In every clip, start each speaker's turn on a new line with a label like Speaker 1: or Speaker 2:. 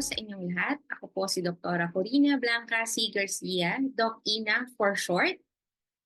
Speaker 1: sa inyong lahat. Ako po si Dr. Corina Blanca C. Garcia, Doc Ina for short.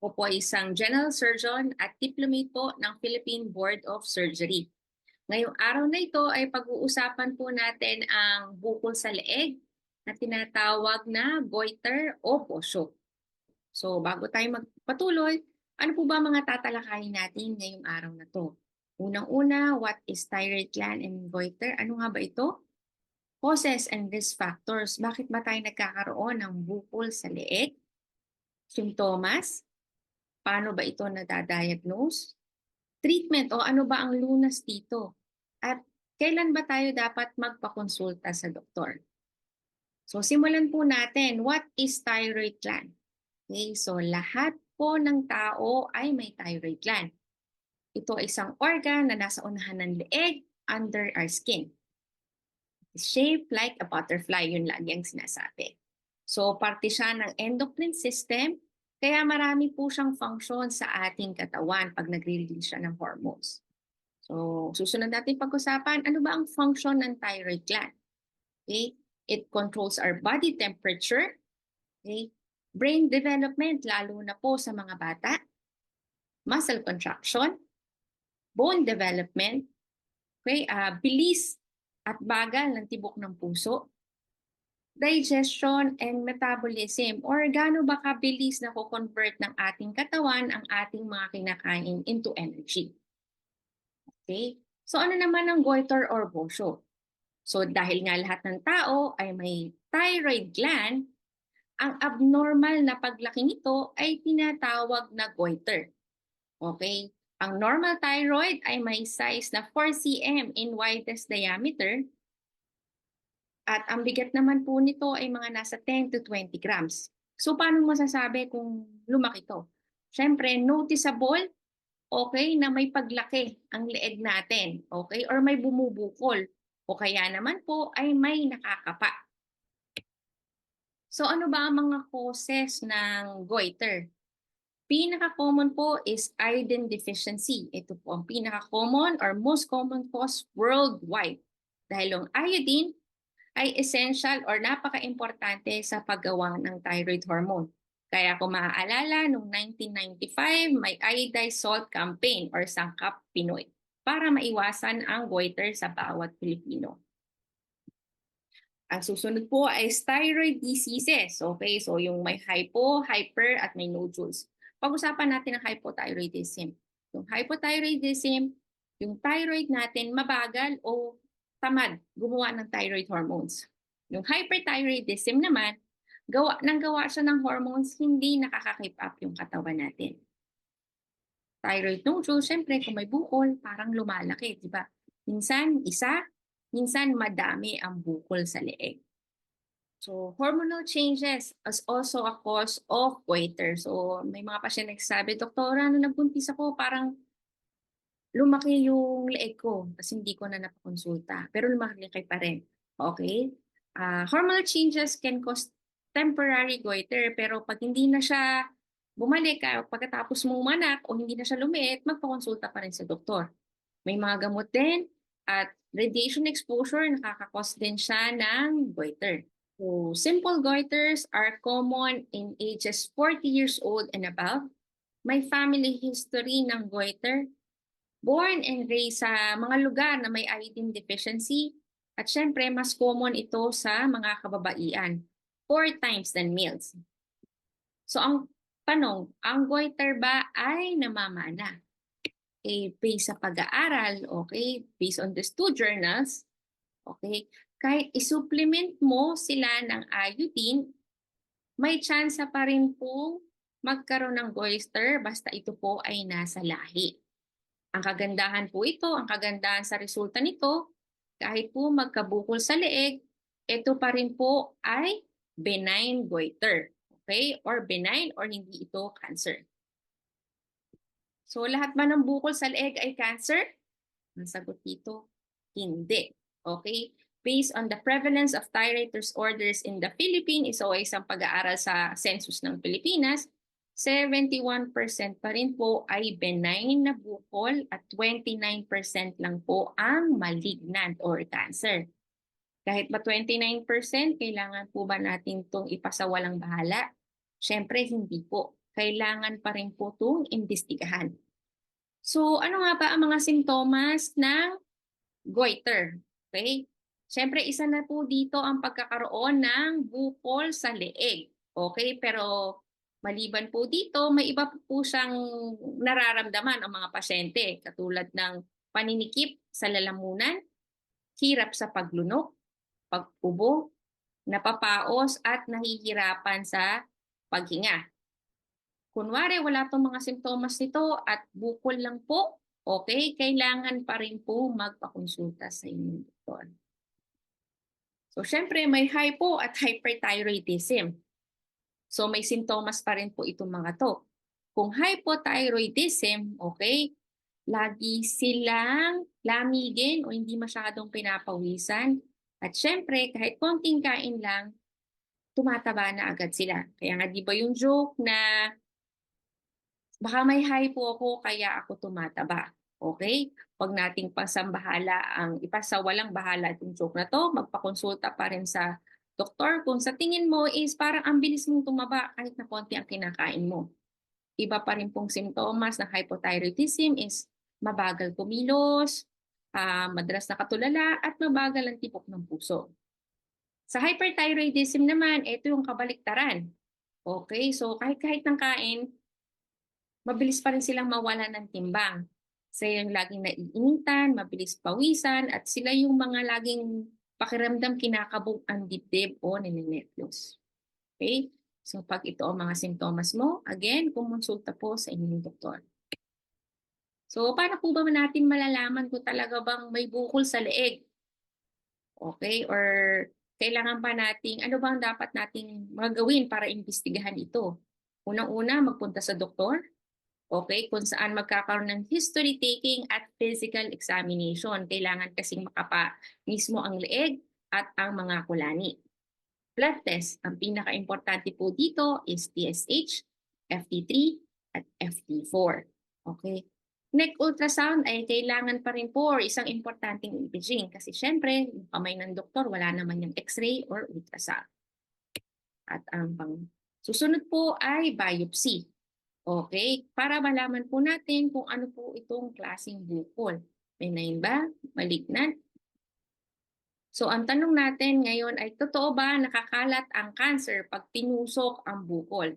Speaker 1: Ako po isang general surgeon at diplomate po ng Philippine Board of Surgery. Ngayong araw na ito ay pag-uusapan po natin ang bukol sa leeg na tinatawag na goiter o posyo. So bago tayo magpatuloy, ano po ba mga tatalakayin natin ngayong araw na to? Unang-una, what is thyroid gland and goiter? Ano nga ba ito? Causes and risk factors. Bakit ba tayo nagkakaroon ng bukol sa leeg? Symptoms? Paano ba ito nadadiagnose? Treatment o ano ba ang lunas dito? At kailan ba tayo dapat magpakonsulta sa doktor? So simulan po natin, what is thyroid gland? Okay, so lahat po ng tao ay may thyroid gland. Ito ay isang organ na nasa unahan ng leeg under our skin. Shaped like a butterfly, yun lagi ang sinasabi. So parte siya ng endocrine system, kaya marami po siyang function sa ating katawan pag nagre-release siya ng hormones. So susunod natin pag-usapan, ano ba ang function ng thyroid gland? Okay? It controls our body temperature, okay? brain development, lalo na po sa mga bata, muscle contraction, bone development, okay, uh, bilis at bagal ng tibok ng puso, digestion and metabolism or gaano ba kabilis na ko-convert ng ating katawan ang ating mga kinakain into energy. Okay? So ano naman ang goiter or bosyo? So dahil nga lahat ng tao ay may thyroid gland, ang abnormal na paglaki nito ay tinatawag na goiter. Okay? Ang normal thyroid ay may size na 4 cm in widest diameter at ang bigat naman po nito ay mga nasa 10 to 20 grams. So paano masasabi kung lumaki to? Siyempre, noticeable, okay, na may paglaki ang leeg natin, okay, or may bumubukol, o kaya naman po ay may nakakapa. So ano ba ang mga causes ng goiter? Pinaka-common po is iodine deficiency. Ito po ang pinaka-common or most common cause worldwide. Dahil ang iodine ay essential or napaka-importante sa paggawa ng thyroid hormone. Kaya kung maaalala, noong 1995, may iodized salt campaign or Sangkap Pinoy para maiwasan ang goiter sa bawat Pilipino. Ang susunod po ay thyroid diseases. Okay, so yung may hypo, hyper, at may nodules. Pag-usapan natin ang hypothyroidism. Yung hypothyroidism, yung thyroid natin mabagal o tamad gumawa ng thyroid hormones. Yung hyperthyroidism naman, gawa nang gawa siya ng hormones, hindi nakaka-keep up yung katawan natin. Thyroid nodule, syempre kung may bukol, parang lumalaki, di ba? Minsan isa, minsan madami ang bukol sa leeg. So, hormonal changes is also a cause of goiter. So, may mga pasyente nagsabi, Doktora, nung nagbuntis ako, parang lumaki yung leeg ko kasi hindi ko na napakonsulta. Pero lumaki pa rin. Okay? Uh, hormonal changes can cause temporary goiter. Pero pag hindi na siya bumalik, uh, pagkatapos mong manak o hindi na siya lumiit, magpakonsulta pa rin sa doktor. May mga gamot din at radiation exposure, nakakakos din siya ng goiter. So, simple goiters are common in ages 40 years old and above. May family history ng goiter. Born and raised sa mga lugar na may iodine deficiency. At syempre, mas common ito sa mga kababaian. Four times than males. So, ang tanong, ang goiter ba ay namamana? Okay, based sa pag-aaral, okay, based on these two journals, okay, kahit isupplement mo sila ng iodine, may chance pa rin po magkaroon ng goiter basta ito po ay nasa lahi. Ang kagandahan po ito, ang kagandahan sa resulta nito, kahit po magkabukol sa leeg, ito pa rin po ay benign goiter. Okay? Or benign or hindi ito cancer. So lahat ba ng bukol sa leeg ay cancer? Ang sagot dito, hindi. Okay? Based on the prevalence of thyroid disorders in the Philippines, isa o isang pag-aaral sa census ng Pilipinas, 71% pa rin po ay benign na bukol at 29% lang po ang malignant or cancer. Kahit ba 29%, kailangan po ba natin itong ipasawalang bahala? Siyempre, hindi po. Kailangan pa rin po itong imbestigahan. So, ano nga ba ang mga simptomas ng goiter? Okay? Siyempre, isa na po dito ang pagkakaroon ng bukol sa leeg. Okay? Pero maliban po dito, may iba po siyang nararamdaman ang mga pasyente katulad ng paninikip sa lalamunan, hirap sa paglunok, pag-ubo, napapaos at nahihirapan sa paghinga. Kunwari, wala itong mga simptomas nito at bukol lang po, okay, kailangan pa rin po magpakonsulta sa inyong doktor. So, syempre, may hypo at hyperthyroidism. So, may simptomas pa rin po itong mga to. Kung hypothyroidism, okay, lagi silang lamigin o hindi masyadong pinapawisan. At syempre, kahit konting kain lang, tumataba na agad sila. Kaya nga, di ba yung joke na baka may hypo ako kaya ako tumataba. Okay? Huwag nating pasambahala ang ipasawalang bahala itong joke na to. Magpakonsulta pa rin sa doktor kung sa tingin mo is parang ang bilis mong tumaba kahit na konti ang kinakain mo. Iba pa rin pong simptomas ng hypothyroidism is mabagal kumilos, uh, madalas nakatulala, at mabagal ang tibok ng puso. Sa hyperthyroidism naman, ito yung kabaliktaran. Okay, so kahit kahit ng kain, mabilis pa rin silang mawala ng timbang. Sila yung laging naiinitan, mabilis pawisan, at sila yung mga laging pakiramdam kinakabog ang dibdib o nininetlos. Okay? So pag ito ang mga simptomas mo, again, kumonsulta po sa inyong doktor. So paano po ba natin malalaman kung talaga bang may bukol sa leeg? Okay? Or kailangan pa nating, ano bang dapat nating magawin para imbestigahan ito? Unang-una, magpunta sa doktor. Okay? Kung saan magkakaroon ng history taking at physical examination. Kailangan kasing makapa mismo ang leeg at ang mga kulani. Blood test, ang pinaka-importante po dito is TSH, FT3, at FT4. Okay? Neck ultrasound ay kailangan pa rin po isang importanteng imaging kasi syempre, yung kamay ng doktor, wala naman yung x-ray or ultrasound. At ang pang susunod po ay biopsy. Okay, para malaman po natin kung ano po itong klaseng bukol. Benign ba? Malignant? So ang tanong natin ngayon ay totoo ba nakakalat ang cancer pag tinusok ang bukol?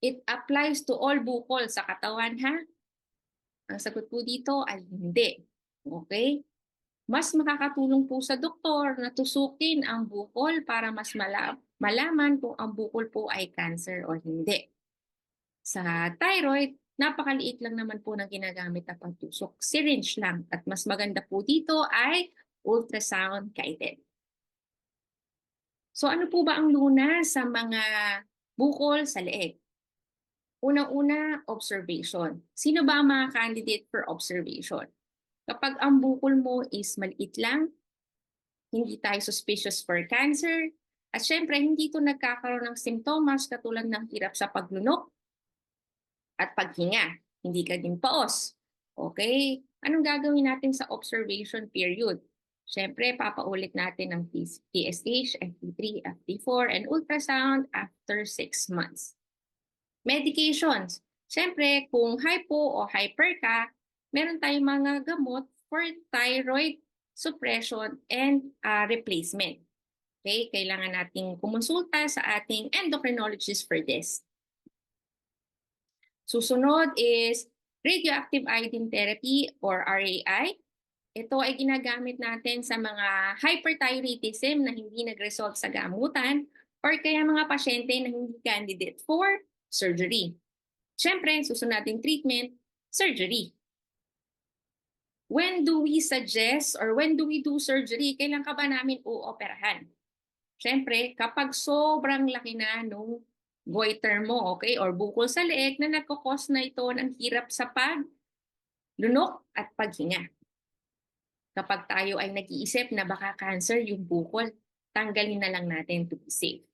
Speaker 1: It applies to all bukol sa katawan ha? Ang sagot po dito ay hindi. Okay? Mas makakatulong po sa doktor na tusukin ang bukol para mas mala malaman kung ang bukol po ay cancer o hindi. Sa thyroid, napakaliit lang naman po na ginagamit na pagtusok. Syringe lang. At mas maganda po dito ay ultrasound guided. So ano po ba ang luna sa mga bukol sa leeg? Unang-una, observation. Sino ba ang mga candidate for observation? Kapag ang bukol mo is maliit lang, hindi tayo suspicious for cancer, at syempre, hindi ito nagkakaroon ng simptomas katulad ng hirap sa paglunok at paghinga. Hindi ka din paos. Okay? Anong gagawin natin sa observation period? Syempre, papaulit natin ang TSH, FT3, FT4, and ultrasound after 6 months. Medications. Siyempre, kung hypo o hyper ka, meron tayong mga gamot for thyroid suppression and uh, replacement. Okay, kailangan nating kumonsulta sa ating endocrinologist for this. Susunod is radioactive iodine therapy or RAI. Ito ay ginagamit natin sa mga hyperthyroidism na hindi nag-resolve sa gamutan or kaya mga pasyente na hindi candidate for surgery. Siyempre, susunod nating treatment, surgery. When do we suggest or when do we do surgery? Kailan ka ba namin uoperahan? Siyempre, kapag sobrang laki na nung goiter mo, okay, or bukol sa leeg na nagkakos na ito ng hirap sa pag lunok at paghinga. Kapag tayo ay nag-iisip na baka cancer yung bukol, tanggalin na lang natin to be safe.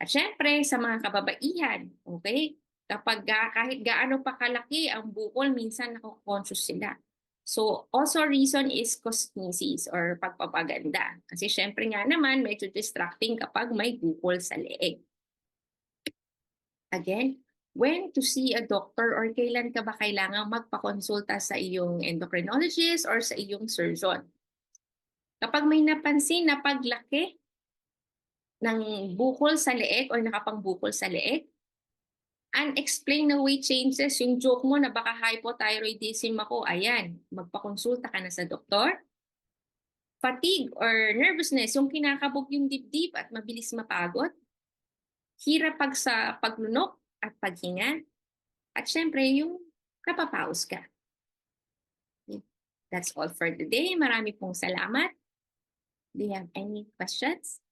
Speaker 1: At syempre, sa mga kababaihan, okay? Kapag ga, kahit gaano pa kalaki ang bukol, minsan nako-conscious sila. So, also reason is cosmesis or pagpapaganda. Kasi syempre nga naman, medyo distracting kapag may bukol sa leeg. Again, when to see a doctor or kailan ka ba kailangang magpakonsulta sa iyong endocrinologist or sa iyong surgeon? Kapag may napansin na paglaki ng bukol sa leeg or nakapangbukol sa leeg, unexplained na weight changes, yung joke mo na baka hypothyroidism ako, ayan, magpakonsulta ka na sa doktor. Fatigue or nervousness, yung kinakabog yung dibdib at mabilis mapagod. Hirap pag sa paglunok at paghinga. At syempre, yung kapapaus ka. That's all for today. Marami pong salamat. Do you have any questions?